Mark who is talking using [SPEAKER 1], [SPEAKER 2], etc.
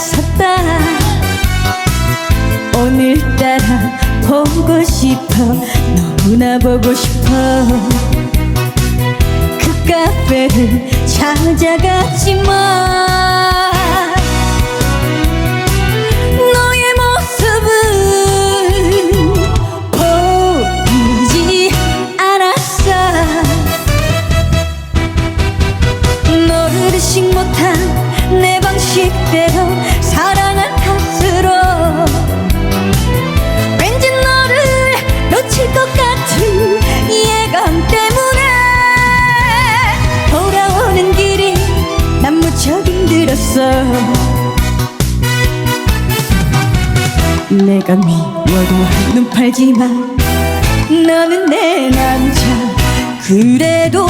[SPEAKER 1] 샀다. 오늘따라 보고 싶어. 너무나 보고 싶어. 그 카페를 찾아갔지만 뭐. 있어. 내가 네 미워도 눈 팔지만 너는 내 남자. 그래도